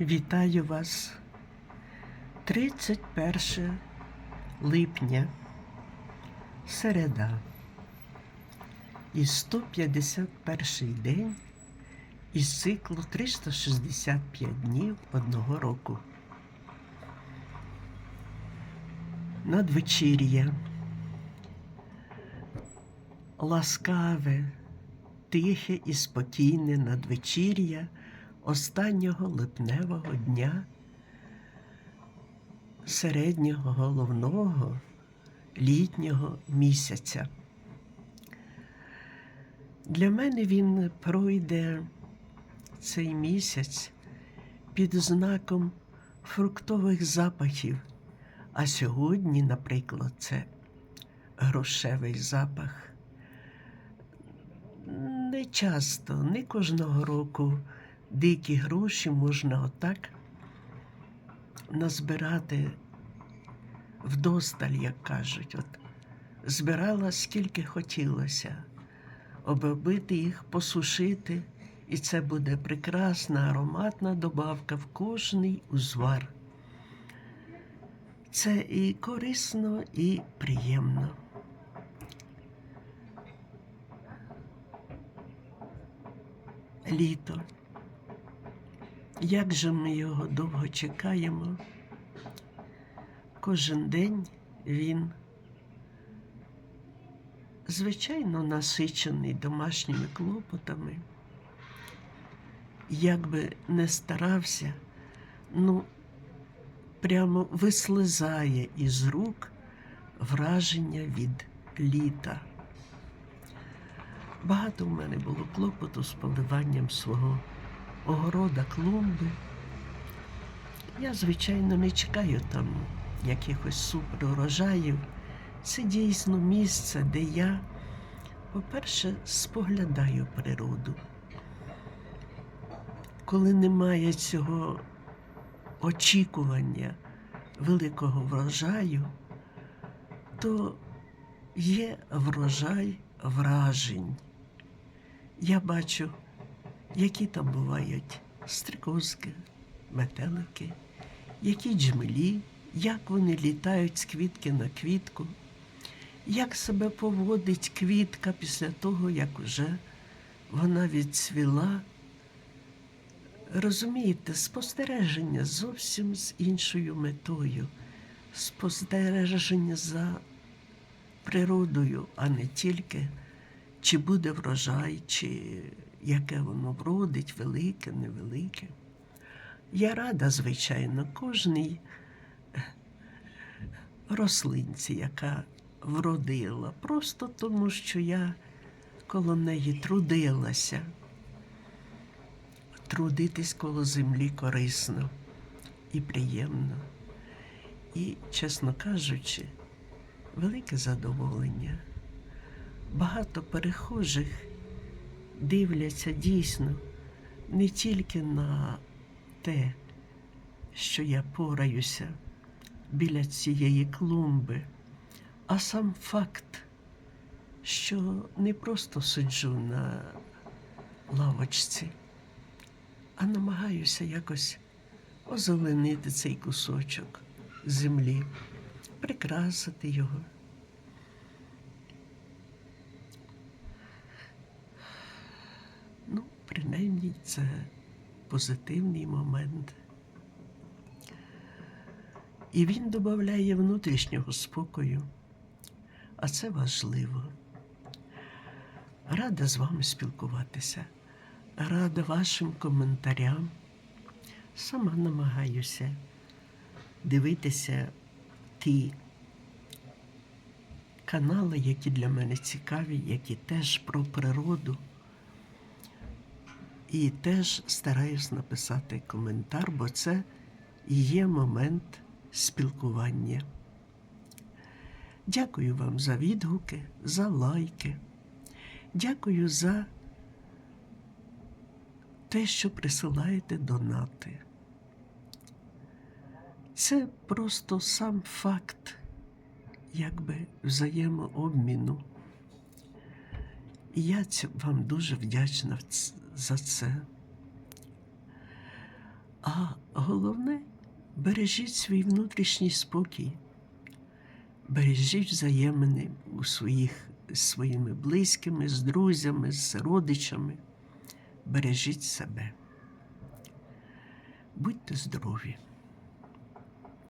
Вітаю вас. 31 липня, середа. І 151 день із циклу 365 днів одного року. Надвечір'я. Ласкаве, тихе і спокійне надвечір'я останнього липневого дня середнього головного літнього місяця. Для мене він пройде цей місяць під знаком фруктових запахів. А сьогодні, наприклад, це грошевий запах. Не часто, не кожного року дикі гроші можна отак назбирати вдосталь, як кажуть. От збирала скільки хотілося, обробити їх, посушити, і це буде прекрасна ароматна добавка в кожний узвар. Це і корисно, і приємно. Літо. Як же ми його довго чекаємо? Кожен день він, звичайно, насичений домашніми клопотами. Як би не старався, ну, прямо вислизає із рук враження від літа. Багато в мене було клопоту з поливанням свого огорода, клумби. Я, звичайно, не чекаю там якихось суперурожаїв. Це дійсно місце, де я, по-перше, споглядаю природу. Коли немає цього очікування великого врожаю, то є врожай вражень. Я бачу, які там бувають стрикозки, метелики, які джмелі, як вони літають з квітки на квітку, як себе поводить квітка після того, як уже вона відцвіла. Розумієте, спостереження зовсім з іншою метою, спостереження за природою, а не тільки чи буде врожай, чи яке воно вродить, велике, невелике. Я рада, звичайно, кожній рослинці, яка вродила, просто тому, що я коло неї трудилася. Трудитись коло землі корисно і приємно. І, чесно кажучи, велике задоволення. Багато перехожих дивляться дійсно не тільки на те, що я пораюся біля цієї клумби, а сам факт, що не просто сиджу на лавочці, а намагаюся якось озеленити цей кусочок землі, прикрасити його. Ну, це позитивний момент. І він додає внутрішнього спокою, а це важливо. Рада з вами спілкуватися, рада вашим коментарям. Сама намагаюся дивитися ті канали, які для мене цікаві, які теж про природу. І теж стараюсь написати коментар, бо це є момент спілкування. Дякую вам за відгуки, за лайки. Дякую за те, що присилаєте донати. Це просто сам факт, якби взаємообміну. І я вам дуже вдячна за це. А головне бережіть свій внутрішній спокій, бережіть взаємини у своїх, з своїми близькими, з друзями, з родичами. Бережіть себе. Будьте здорові!